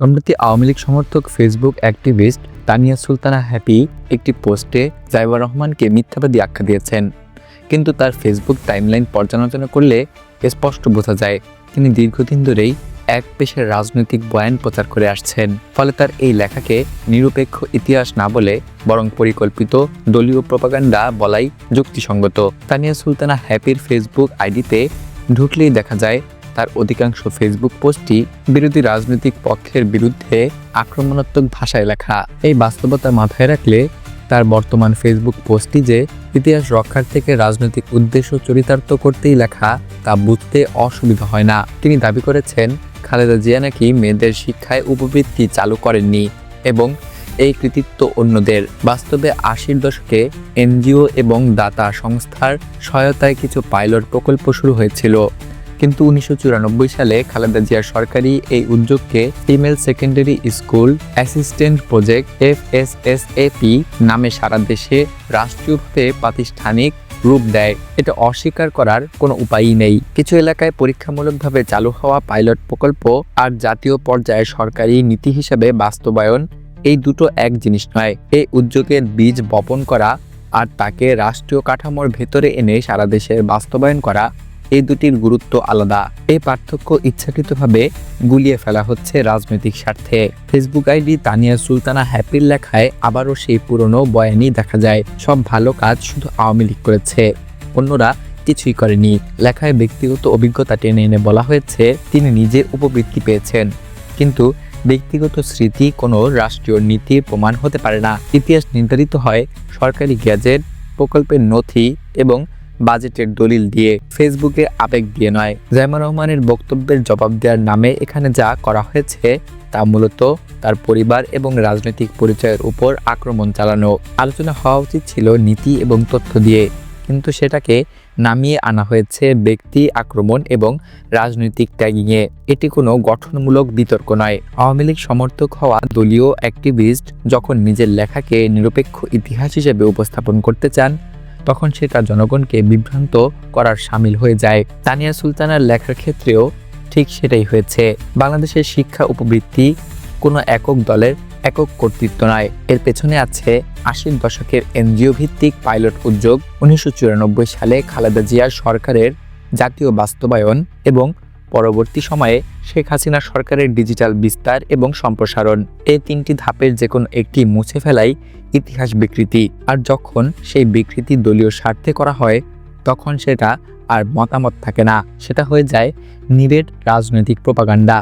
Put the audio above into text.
সম্প্রতি আওয়ামী লীগ সমর্থক Facebook activist Tania Sultana Happy একটি পোস্টে জাইবার রহমানকে মিথ্যাবাদী আখ্যা দিয়েছেন। কিন্তু তার ফেসবুক টাইমলাইন পর্যালোচনা করলে স্পষ্ট বোঝা যায়, তিনি দীর্ঘদিন ধরেই এক পেশের রাজনৈতিক বয়ান প্রচার করে আসছেন। ফলে তার এই লেখাকে নিরপেক্ষ ইতিহাস না বলে বরং পরিকল্পিত দলীয় প্রপাগান্ডা বলাই যুক্তিসঙ্গত। তানিয়া সুলতানা হ্যাপির ফেসবুক আইডিতে ঢুকলেই দেখা যায় তার অধিকাংশ ফেসবুক পোস্টই বিরোধী রাজনৈতিক পক্ষের বিরুদ্ধে আক্রমণাত্মক ভাষায় লেখা। এই বাস্তবতা মাথায় রাখলে তার বর্তমান ফেসবুক পোস্টটি যে ইতিহাস রক্ষার থেকে রাজনৈতিক উদ্দেশ্য চরিতার্থ করতেই লেখা, তা বুঝতে অসুবিধা হয় না। তিনি দাবি করেছেন, খালেদা জিয়া নাকি মেয়েদের শিক্ষায় উপবৃত্তি চালু করেননি এবং এই কৃতিত্ব অন্যদের। বাস্তবে আশির দশকে এনজিও এবং দাতা সংস্থার সহায়তায় কিছু পাইলট প্রকল্প শুরু হয়েছিল। কিন্তু উনিশশো চুরানব্বই সালে খালেদা জিয়ার সরকারি এই উদ্যোগকে female secondary school assistant project F S S A P নামে সারা দেশে রাষ্ট্রীয়ভাবে প্রাতিষ্ঠানিক রূপ দেয়। এটা অস্বীকার করার কোনো উপায়ই নেই। কিছু এলাকায় পরীক্ষামূলকভাবে চালু হওয়া পাইলট প্রকল্প আর জাতীয় পর্যায়ে সরকারি নীতি হিসেবে বাস্তবায়ন এই দুটো এক জিনিস নয়। এই উদ্যোগের বীজ বপন করা আর তাকে রাষ্ট্রীয় কাঠামোর ভেতরে এনে সারা দেশের বাস্তবায়ন করা এই দুটির গুরুত্ব আলাদা। এই পার্থক্য ইচ্ছাকৃতভাবে গুলিয়ে ফেলা হচ্ছে রাজনৈতিক স্বার্থে। ফেসবুক আইডি তানিয়া সুলতানা হ্যাপির লেখায় আবারও সেই পুরনো বয়ানই দেখা যায়, সব ভালো কাজ শুধু আওয়ামী লীগ করেছে। অন্যরা কিছুই করেনি। লেখায় ব্যক্তিগত অভিজ্ঞতা টেনে এনে বলা হয়েছে, তিনি নিজে উপবৃত্তি পেয়েছেন। কিন্তু ব্যক্তিগত স্মৃতি কোনো রাষ্ট্রীয় নীতির প্রমাণ হতে পারে না। ইতিহাস নির্ধারিত হয় সরকারি গ্যাজেট, প্রকল্পের নথি এবং বাজেটের দলিল দিয়ে ফেসবুকে আবেগ দিয়ে নয়। জাইমা রহমানের বক্তব্যের জবাব দেওয়ার নামে এখানে যা করা হয়েছে, তা মূলত তার পরিবার এবং রাজনৈতিক পরিচয়ের উপর আক্রমণ চালানো। আলোচনা হওয়া উচিত ছিল নীতি এবং তথ্য দিয়ে, কিন্তু সেটাকে নামিয়ে আনা হয়েছে ব্যক্তি আক্রমণ এবং রাজনৈতিক ট্যাগিংয়ে। এটি কোনো গঠনমূলক বিতর্ক নয়। আওয়ামী লীগ সমর্থক হওয়া দলীয় অ্যাক্টিভিস্ট যখন নিজের লেখাকে নিরপেক্ষ ইতিহাস হিসেবে উপস্থাপন করতে চান তখন সেটা জনগণকে বিভ্রান্ত করার সামিল হয়ে যায়। তানিয়া সুলতানার লেখার ক্ষেত্রেও ঠিক সেটাই হয়েছে। বাংলাদেশের শিক্ষা উপবৃত্তি কোনো একক দলের একক কর্তৃত্ব নয়। এর পেছনে আছে আশির দশকের এনজিও ভিত্তিক পাইলট উদ্যোগ, উনিশশো চুরানব্বই সালে খালেদা জিয়ার সরকারের জাতীয় বাস্তবায়ন এবং পরবর্তী সময়ে শেখ হাসিনা সরকারের ডিজিটাল বিস্তার এবং সম্প্রসারণ এই তিনটি ধাপের যে কোনো একটি মুছে ফেলাই ইতিহাস বিকৃতি। আর যখন সেই বিকৃতি দলীয় স্বার্থে করা হয়, তখন সেটা আর মতামত থাকে না। সেটা হয়ে যায় নিরেট রাজনৈতিক প্রপাগান্ডা।